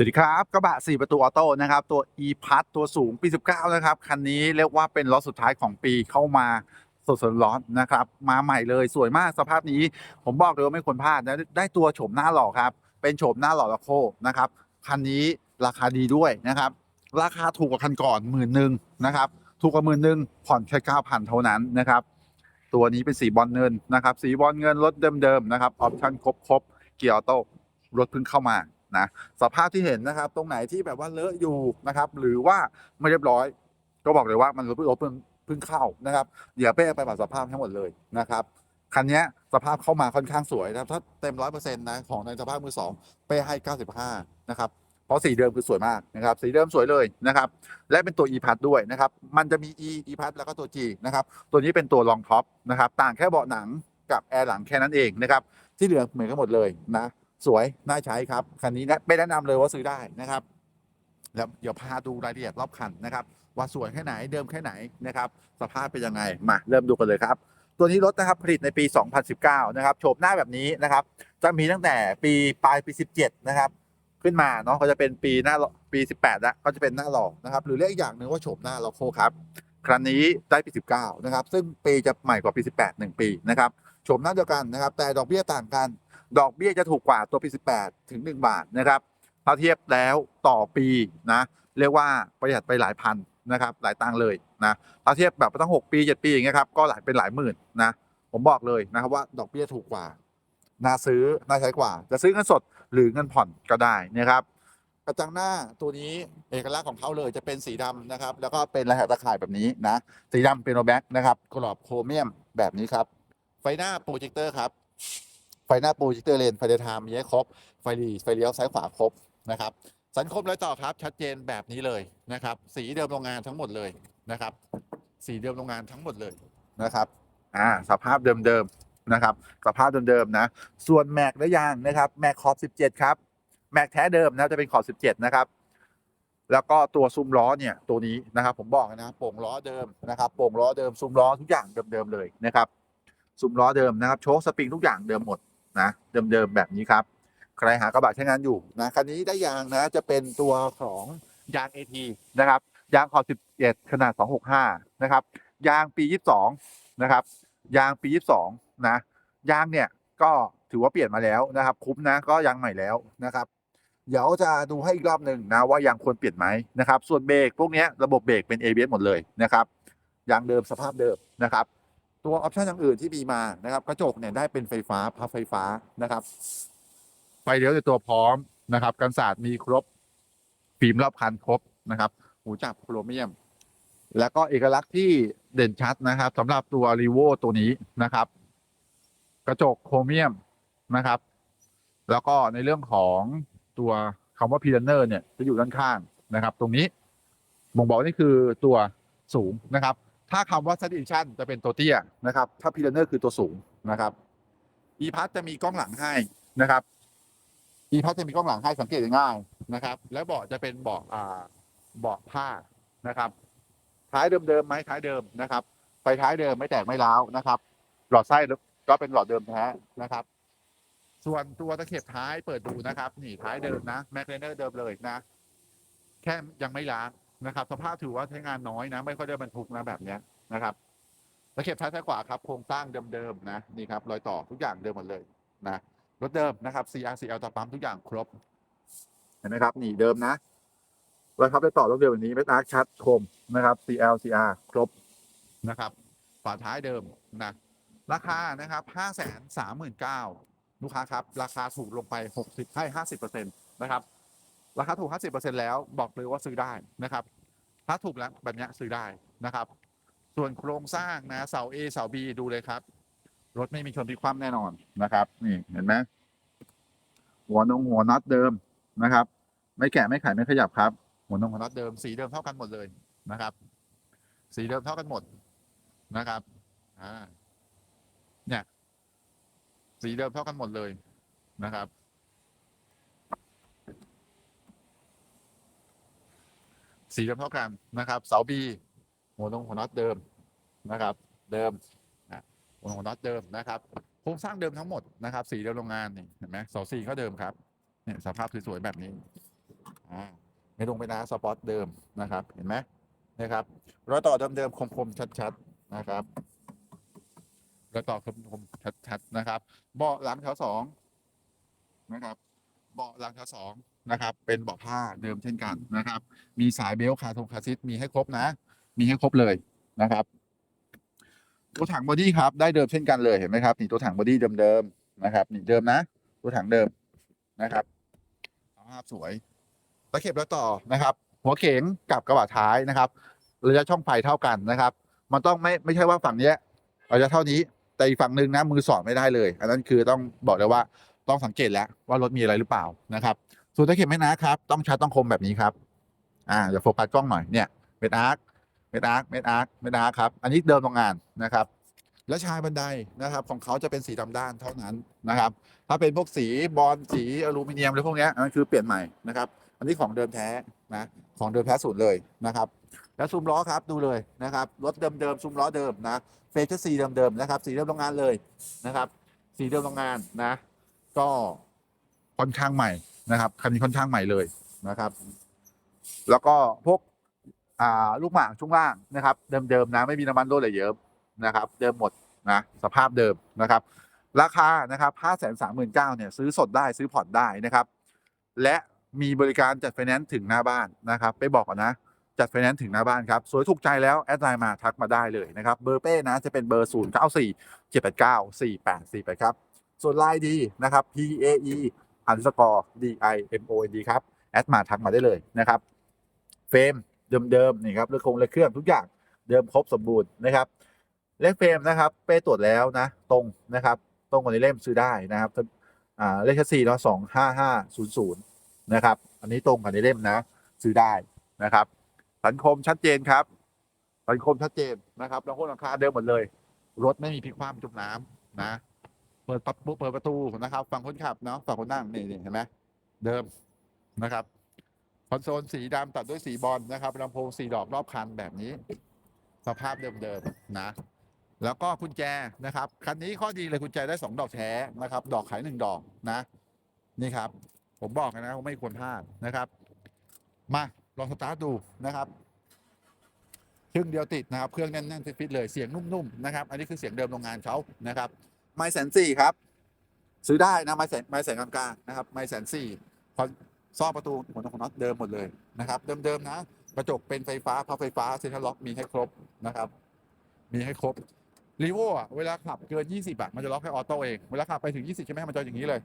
สวัสดีครับกระบะ 4 ประตูออโต้นะครับตัว e p a s ตัวสูงปี 19 นะครับ คันนี้เรียกว่าเป็นล็อตสุดท้ายของปีเข้ามาสดๆร้อนนะครับ มาใหม่เลยสวยมากสภาพนี้ ผมบอกเลยว่าไม่ควรพลาดนะได้ตัวโฉมหน้าหล่อครับ เป็นโฉมหน้าหล่อละโคนะครับ คันนี้ราคาดีด้วยนะครับ ราคาถูกกว่าคันก่อนหมื่นหนึ่งนะครับ ถูกกว่าหมื่นหนึ่งผ่อนแค่เก้าพันเท่านั้นนะครับ ตัวนี้เป็นสีบอลเงินนะครับ สีบอลเงินรถเดิมๆนะครับออปชั่นครบๆเกียร์ออโต้รถเพิ่งเข้ามา นะสภาพที่เห็นนะครับ ตรงไหนที่แบบว่าเลอะอยู่นะครับ หรือว่าไม่เรียบร้อย ก็บอกเลยว่ามันรถเพิ่งเพิ่งเพิ่งเข้านะครับเดี๋ยวเป้ไปปรับสภาพให้งหมดเลยนะครับคันนี้สภาพเข้ามาค่อนข้างสวยนะครับถ้าเต็มร้อยเปอร์เซ็นต์นะของในสภาพมือสองเป้ให้เก้าสิบห้านะครับเพราะสีเดิมคือสวยมากนะครับสีเดิมสวยเลยนะครับและเป็นตัว e p a d ด้วยนะครับมันจะมี e e p a d แล้วก็ตัว g นะครับตัวนี้เป็นตัวรองท็อปนะครับต่างแค่เบาะหนังกับแอร์หลังแค่นั้นเองนะครับที่เหลือเหมือนกันหมดเลยนะ สวยน่าใช้ครับคันนี้นะไม่แนะนำเลยว่าซื้อได้นะครับแล้วเดี๋ยวพาดูรายละเอียดรอบคันนะครับ ว่าสวยแค่ไหนเดิมแค่ไหนนะครับ สภาพเป็นยังไงมาเริ่มดูกันเลยครับ ตัวนี้รถนะครับผลิตในปี 2019 นะครับโฉมหน้าแบบนี้นะครับ จะมีตั้งแต่ปีปลายปี 17 นะครับ ขึ้นมาเนาะก็จะเป็นปีหน้าปี 18แล้วก็จะเป็นหน้าหล่อนะครับ หรือเรียกอีกอย่างหนึ่งว่าโฉมหน้าล็อกโคครับครั้งนี้ได้ปี 19 นะครับ ซึ่งปีจะใหม่กว่าปี 18 1 ปีนะครับโฉมหน้าเดียวกันนะครับ แต่ดอกเบี้ยต่างกัน ดอกเบี้ยจะถูกกว่าตัวปี 18 ถึง 1 บาทนะครับถ้าเทียบแล้วต่อปีนะเรียกว่าประหยัดไปหลายพันนะครับหลายตังเลยนะถ้าเทียบแบบตั้ง 6 ปี 7 ปีอย่างเงี้ยครับก็หลายเป็นหลายหมื่นนะผมบอกเลยนะครับว่าดอกเบี้ยถูกกว่าน่าซื้อน่าใช้กว่า จะซื้อเงินสดหรือเงินผ่อนก็ได้นะครับกระจังหน้าตัวนี้เอกลักษณ์ของเขาเลยจะเป็นสีดำนะครับ แล้วก็เป็นลายตะข่ายแบบนี้นะ สีดำเป็นโนแบ็กนะครับกรอบโครเมียมแบบนี้ครับ ไฟหน้าโปรเจคเตอร์ครับ ไฟหน้าโปรเจคเตอร์เลนไฟเดย์ไทม์มีให้ครบ ไฟหลีไฟเลี้ยวซ้ายขวาครบนะครับสันคมและต่อครับชัดเจนแบบนี้เลยนะครับ สีเดิมโรงงานทั้งหมดเลยนะครับ สีเดิมโรงงานทั้งหมดเลยนะครับอ่าสภาพเดิมๆนะครับ สภาพเดิมๆนะ ส่วนแม็กและยางนะครับแม็กขอบ 17 ครับแม็กแท้เดิมนะจะเป็นขอบ 17 นะครับ แล้วก็ตัวซุ้มล้อเนี่ยตัวนี้นะครับ ผมบอกนะโป่งล้อเดิมนะครับโป่งล้อเดิมซุ้มล้อทุกอย่างเดิมๆเลยนะครับซุ้มล้อเดิมนะครับโชคสปริงทุกอย่างเดิมหมด นะเดิมๆแบบนี้ครับ ใครหากระบะใช้งานอยู่นะคันนี้ได้ยางนะจะเป็นตัวของยาง AT นะครับยางขอบ17ขนาด 265 นะครับ ยางปี 22 นะครับ ยางปี 22 นะ ยางเนี่ยก็ถือว่าเปลี่ยนมาแล้วนะครับ คุ้มนะก็ยางใหม่แล้วนะครับ เดี๋ยวจะดูให้อีกรอบหนึ่งนะว่ายางควรเปลี่ยนไหมนะครับ ส่วนเบรกพวกนี้ระบบเบรกเป็น ABS หมดเลยนะครับ ยางเดิมสภาพเดิมนะครับ ตัวออปชั่นอย่างอื่นที่มีมานะครับกระจกเนี่ยได้เป็นไฟฟ้าพับไฟฟ้านะครับไฟเลี้ยวในตัวพร้อมนะครับกันศาสตร์มีครบฟิล์มรอบคันครบนะครับหูจับโครเมียม แล้วก็เอกลักษณ์ที่เด่นชัดนะครับสำหรับตัวรีโวตัวนี้นะครับ กระจกโครเมียมนะครับ แล้วก็ในเรื่องของตัวคำว่าพีเนอร์เนี่ยจะอยู่ด้านข้างนะครับ ตรงนี้บ่งบอกนี่คือตัวสูงนะครับ ถ้าคำว่า s ซ t ดิชันจะเป็นตัวเตี้ยนะครับ ถ้าพีเนอร์คือตัวสูงนะครับ e p a s จะมีกล้องหลังให้นะครับ e p a s จะมีกล้องหลังให้สังเกตง่ายๆนะครับ แล้วเบาะจะเป็นเบาะอ่าเบาะผ้านะครับท้ายเดิมๆไหมท้ายเดิมนะครับไฟท้ายเดิมไม่แตกไม่ร้าวนะครับ หลอดไส้ก็เป็นหลอดเดิมแท้นะครับ ส่วนตัวตะเข็บท้ายเปิดดูนะครับ นี่ท้ายเดิมนะแมคเลเนอร์เดิมเลยนะ แค่ยังไม่ล้าง นะครับ สภาพถือว่าใช้งานน้อยนะ ไม่ค่อยได้บรรทุกนะแบบเนี้ยนะครับตะเข็บท้ายซ้ายขวาครับโครงสร้างเดิมๆนะนี่ครับรอยต่อทุกอย่างเดิมหมดเลยนะรถเดิมนะครับ CR CL ตาปั๊มทุกอย่างครบเห็นไหมครับนี่เดิมนะรอยพับได้ต่อรถเดิมแบบนี้ไม่ตาร์ชัดคมนะครับ CL CR ครบนะครับฝาท้ายเดิมนะราคานะครับห้าแสนสามหมื่นเก้าลูกค้าครับ ราคาถูกลงไปหกสิบให้ห้าสิบเปอร์เซ็นต์นะครับ ราคาถูกห้าสิบเปอร์เซ็นต์แล้วบอกเลยว่าซื้อได้นะครับ ถ้าถูกแล้วแบบนี้ซื้อได้นะครับ ส่วนโครงสร้างนะเสา A เสา B ดูเลยครับ รถไม่มีชนที่คว่ำแน่นอนนะครับ นี่เห็นไหมหัวนงหัวน็อตเดิมนะครับ ไม่แกะไม่ไขไม่ขยับครับ หัวนงหัวน็อตเดิมสีเดิมเท่ากันหมดเลยนะครับ สีเดิมเท่ากันหมดนะครับอ่าเนี่ยสีเดิมเท่ากันหมดเลยนะครับ สีเดิมเท่ากันนะครับเสาบีหัวนงหัวน็อตเดิมนะครับ เดิมหัวนงหัวน็อตเดิมนะครับโครงสร้างเดิมทั้งหมดนะครับ สีเดิมโรงงานนี่เห็นไหมเสาสี่ก็เดิมครับเนี่ยสภาพสวยๆแบบนี้อ่าไม่ลงไปนะสปอตเดิมนะครับ เห็นไหมนะครับรอยต่อเดิมๆคมๆชัดๆนะครับรอยต่อคมๆชัดๆนะครับ เบาะหลังแถวสองนะครับ เบาะหลังแถวสอง นะครับ เป็นเบาะผ้าเดิมเช่นกันนะครับ มีสายเบลคาทงคาซิตมีให้ครบนะ มีให้ครบเลยนะครับ ตัวถังบอดี้ครับได้เดิมเช่นกันเลยเห็นไหมครับนี่ตัวถังบอดี้เดิมๆนะครับนี่เดิมนะ ตัวถังเดิมนะครับภาพสวยตะเข็บแล้วต่อนะครับ หัวเข็งกับกระบะท้ายนะครับระยะช่องไฟเท่ากันนะครับ มันต้องไม่ไม่ใช่ว่าฝั่งเนี้ยระยะเท่านี้แต่อีกฝั่งหนึ่งนะมือสอดไม่ได้เลย อันนั้นคือต้องบอกเลยว่าต้องสังเกตแล้วว่ารถมีอะไรหรือเปล่านะครับ ส่วนตะเข็บแม่นะครับ ต้องชัดต้องคมแบบนี้ครับอ่าอย่าโฟกัสกล้องหน่อยเนี่ยเม็ดอาร์คเม็ดอาร์คเม็ดอาร์คเม็ดอาร์คครับอันนี้เดิมโรงงานนะครับ และชายบันไดนะครับ ของเขาจะเป็นสีดำด้านเท่านั้นนะครับ ถ้าเป็นพวกสีบอลสีอลูมิเนียมหรือพวกนี้อันนั้นคือเปลี่ยนใหม่นะครับ อันนี้ของเดิมแท้นะของเดิมแท้สูตรเลยนะครับ แล้วซุ้มล้อครับดูเลยนะครับรถเดิมๆซุ้มล้อเดิมนะเฟเจอร์สีเดิมๆนะครับ สีเดิมโรงงานเลยนะครับ สีเดิมโรงงานนะ ก็ค่อนข้างใหม่ นะครับคันนี้ค่อนข้างใหม่เลยนะครับ แล้วก็พวกลูกหมากช่วงล่างนะครับ เดิมๆนะไม่มีน้ำมันรั่วไหลเยิ้มนะครับ เดิมหมดนะสภาพเดิมนะครับ ราคานะครับห้าแสนสามหมื่นเก้าเนี่ยซื้อสดได้ซื้อผ่อนได้นะครับ และมีบริการจัดไฟแนนซ์ถึงหน้าบ้านนะครับ ไปบอกก่อนนะ จัดไฟแนนซ์ถึงหน้าบ้านครับ สวยถูกใจแล้ว แอดไลน์มาทักมาได้เลยนะครับ เบอร์เป้นะจะเป็นเบอร์ 0 9 4 7 8 9 4 8 4 8 ครับ ส่วนไลน์ดีนะครับ P A E underscore D I M O N D ครับ แอดมาทักมาได้เลยนะครับ เฟรมเดิมๆนี่ครับเรื่องโครงเรื่องเครื่องทุกอย่างเดิมครบสมบูรณ์นะครับเลขเฟรมนะครับเป้ตรวจแล้วนะ ตรงนะครับ ตรงกับในเล่มซื้อได้นะครับอ่าเลขแคสซีเนาะสองห้าห้าศูนย์ศูนย์นะครับ อันนี้ตรงกับในเล่มนะ ซื้อได้นะครับ สันคมชัดเจนครับ สันคมชัดเจนนะครับแล้วโคตรหลังคาเดิมหมดเลย รถไม่มีพลิกคว่ำจุมน้ำนะ ปิดปั๊บปุ๊บเปิดประตูนะครับ ฝั่งคนขับเนาะฝั่งคนนั่งนี่นี่เห็นไหมเดิมนะครับคอนโซลสีดำตัดด้วยสีบอลนะครับลำโพงสีดอกรอบคันแบบนี้ สภาพเดิมๆนะ แล้วก็กุญแจนะครับ คันนี้ข้อดีเลยกุญแจได้สองดอกแท้นะครับ ดอกขายหนึ่งดอกนะ นี่ครับ ผมบอกนะไม่ควรพลาดนะครับ มาลองสตาร์ทดูนะครับเครื่องเดียวติดนะครับ เครื่องแน่นๆฟิตๆเลยเสียงนุ่มๆนะครับ อันนี้คือเสียงเดิมโรงงานเขานะครับ ไม้แสนสี่ครับ ซื้อได้นะไม้แสนไม้แสนกลางๆนะครับไม้แสนสี่คอนซอกประตูหัวของน็อตเดิมหมดเลยนะครับ เดิมๆนะกระจกเป็นไฟฟ้าพับไฟฟ้าเซ็นทรัลล็อกมีให้ครบนะครับ มีให้ครบรีโวอะเวลาขับเกิน 20อะมันจะล็อกให้ออโต้เองเวลาขับไปถึง 20ใช่ไหมมันจะอย่างนี้เลย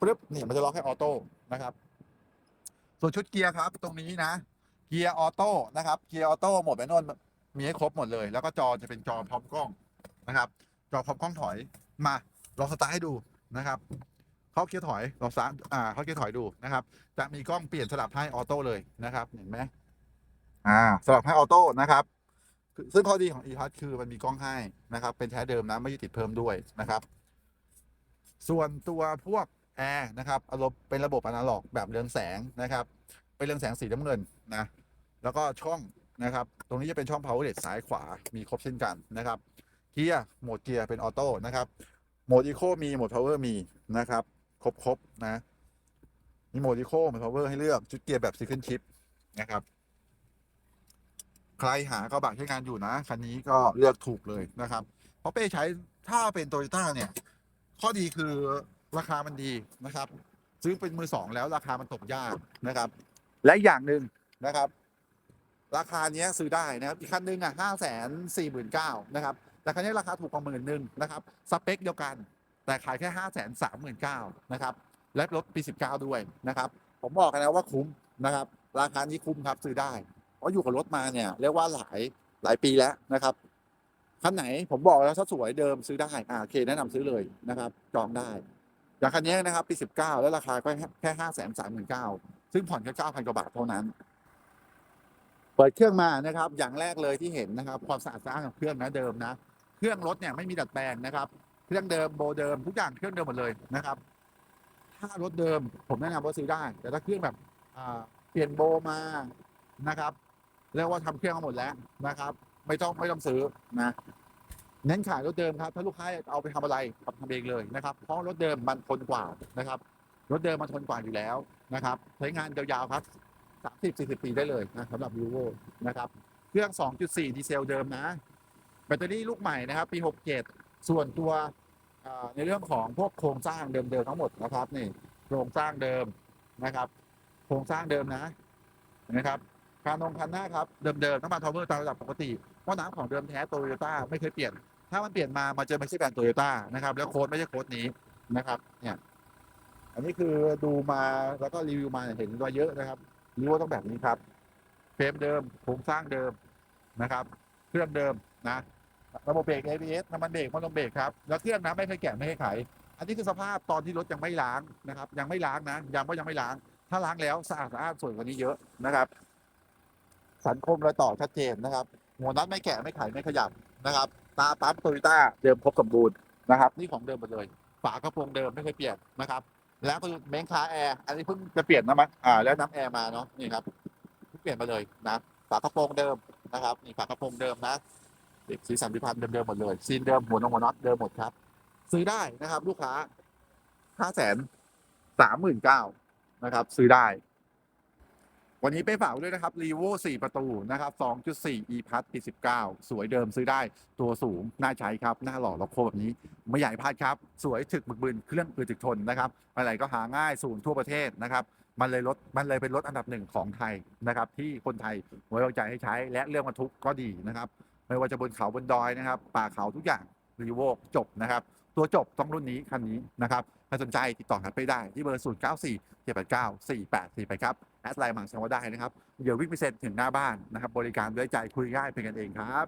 ปึ๊บเนี่ยมันจะล็อกให้ออโต้นะครับ ส่วนชุดเกียร์ครับ ตรงนี้นะ เกียร์ออโต้นะครับเกียร์ออโต้หมดแมนนวลมีให้ครบหมดเลย แล้วก็จอจะเป็นจอพร้อมกล้องนะครับ จอพร้อมกล้องถอยมาลองสตาร์ทให้ดูนะครับเข้าเกียร์ถอยลองสตาร์ทอ่าเข้าเกียร์ถอยดูนะครับ จะมีกล้องเปลี่ยนสลับให้ออโต้เลยนะครับเห็นไหมอ่าสลับให้ออโต้นะครับซึ่งข้อดีของ e p a s คือมันมีกล้องให้นะครับ เป็นแท้เดิมนะไม่ได้ติดเพิ่มด้วยนะครับ ส่วนตัวพวกแอร์นะครับอารมณ์เป็นระบบอนาล็อกแบบเรืองแสงนะครับ เป็นเรืองแสงสีน้ำเงินนะแล้วก็ช่องนะครับ ตรงนี้จะเป็นช่อง power outlet ซ้ายขวามีครบเช่นกันนะครับ เกียร์โหมดเกียร์เป็นออโต้นะครับโหมดอีโคมีโหมด power มีนะครับ ครบครบๆนะมีโหมดอีโคโหมด power ให้เลือกชุดเกียร์แบบ single chip นะครับ ใครหากระบะใช้งานอยู่นะคันนี้ก็เลือกถูกเลยนะครับ เพราะเป้ใช้ถ้าเป็นโตโยต้าเนี่ย ข้อดีคือราคามันดีนะครับ ซื้อเป็นมือสองแล้วราคามันตกยากนะครับ และอย่างหนึ่งนะครับ ราคาเนี้ยซื้อได้นะครับ อีกคันหนึ่งอะห้าแสนสี่หมื่นเก้านะครับ แต่คันนี้ราคาถูกกว่าหมื่นหนึ่งนะครับสเปคเดียวกัน แต่ขายแค่ห้าแสนสามหมื่นเก้านะครับและรถปีสิบเก้าด้วยนะครับ ผมบอกกันนะว่าคุ้มนะครับ ราคานี้คุ้มครับซื้อได้ เพราะอยู่กับรถมาเนี่ยเรียกว่าหลายหลายปีแล้วนะครับคันไหนผมบอกแล้วถ้าสวยเดิมซื้อได้อ่าโอเคแนะนำซื้อเลยนะครับ จองได้อย่างคันนี้นะครับปีสิบเก้าแล้วราคาก็แค่ห้าแสนสามหมื่นเก้าซึ่งผ่อนแค่เก้าพันกว่าบาทเท่านั้นเปิดเครื่องมานะครับ อย่างแรกเลยที่เห็นนะครับ ความสะอาดสะอ้านของเครื่องนะเดิมนะ เครื่องรถเนี่ยไม่มีดัดแปลงนะครับ เครื่องเดิมโบเดิมทุกอย่างเครื่องเดิมหมดเลยนะครับ ถ้ารถเดิมผมแนะนำว่าซื้อได้ แต่ถ้าเครื่องแบบเปลี่ยนโบมานะครับเรียกว่าทำเครื่องมาหมดแล้วนะครับ ไม่ต้องไม่ต้องซื้อนะเน้นขายรถเดิมครับ ถ้าลูกค้าเอาไปทำอะไรทำทำเองเลยนะครับเพราะรถเดิมมันทนกว่านะครับรถเดิมมันทนกว่าอยู่แล้วนะครับใช้งานยาวๆครับ30 40ปีได้เลยนะสำหรับ r ูโวนะครับ เครื่อง 2.4 ดีเซลเดิมนะ ตเตอรี่ลูกใหม่นะครับ ปี 67 ส่วนตัวในเรื่องของพวกโครงสร้างเดิมๆทั้งหมดนะครับนี่โครงสร้างเดิมนะครับ โครงสร้างเดิมนะนะครับคานงคันหน้าครับเดิมๆน้ำมันทาวเวอร์ตามระดับปกติหม้อน้ำของเดิมแท้โตโยต้าไม่เคยเปลี่ยน ถ้ามันเปลี่ยนมามันจะไม่ใช่แบรนด์โตโยต้านะครับ แล้วโค้ดไม่ใช่โค้ดนี้นะครับ เนี่ย อันนี้คือดูมาแล้วก็รีวิวมาเห็นมาเยอะนะครับรู้ว่าต้องแบบนี้ครับเฟรมเดิมโครงสร้างเดิมนะครับ เครื่องเดิมนะ ระบบเบรก ABS น้ำมันเบรกพัดลมเบรกครับ แล้วเครื่องนะไม่เคยแกะไม่เคยไข อันนี้คือสภาพตอนที่รถยังไม่ล้างนะครับ ยังไม่ล้างนะย้ำว่ายังไม่ล้าง ถ้าล้างแล้วสะอาดสะอาดสวยกว่านี้เยอะนะครับ สันคมรอยต่อชัดเจนนะครับ หัวน็อตไม่แกะไม่ไขไม่ขยับนะครับ ตาปั๊มโตโยต้าเดิมครบสมบูรณ์นะครับ นี่ของเดิมหมดเลย ฝากระโปรงเดิมไม่เคยเปลี่ยนนะครับ แล้วก็เมนคาแอร์ อันนี้เพิ่งจะเปลี่ยนนะมั้งอ่า แล้วน้ำแอร์มาเนาะ นี่ครับเพิ่งเปลี่ยนมาเลยนะ ฝากระโปรงเดิมนะครับ นี่ฝากระโปรงเดิมนะ เด็กสีสันพิพันธ์เดิมๆหมดเลยซีนเดิมหัวนงหัวน็อตเดิมหมดครับ ซื้อได้นะครับ ลูกค้าห้าแสนสามหมื่นเก้านะครับ ซื้อได้ วันนี้ไปฝากด้วยนะครับรีโว4ประตูนะครับ2.4 e p a s ปี19สวยเดิมซื้อได้ตัวสูง น่าใช้ครับ หน้าหล่อล็อกโคแบบนี้ ไม่ใหญ่พลาดครับ สวยถึกบึกบึนเครื่องปืนถึกทนนะครับอะไรก็หาง่ายสูงทั่วประเทศนะครับมันเลยรถมันเลยเป็นรถอันดับหนึ่งของไทยนะครับ ที่คนไทยไว้วางใจให้ใช้และเรื่องบรรทุกก็ดีนะครับ ไม่ว่าจะบนเขาบนดอยนะครับ ป่าเขาทุกอย่างรีโวจบนะครับ ตัวจบต้องรุ่นนี้คันนี้นะครับถ้าสนใจติดต่อกันไปได้ที่เบอร์ 0 9 4 7 8 9 4 8 4ไปครับ แอดไลน์มังสวาได้นะครับ เดี๋ยววิ่งไปเซ็นถึงหน้าบ้านนะครับ บริการด้วยใจคุยง่ายเป็นกันเองครับ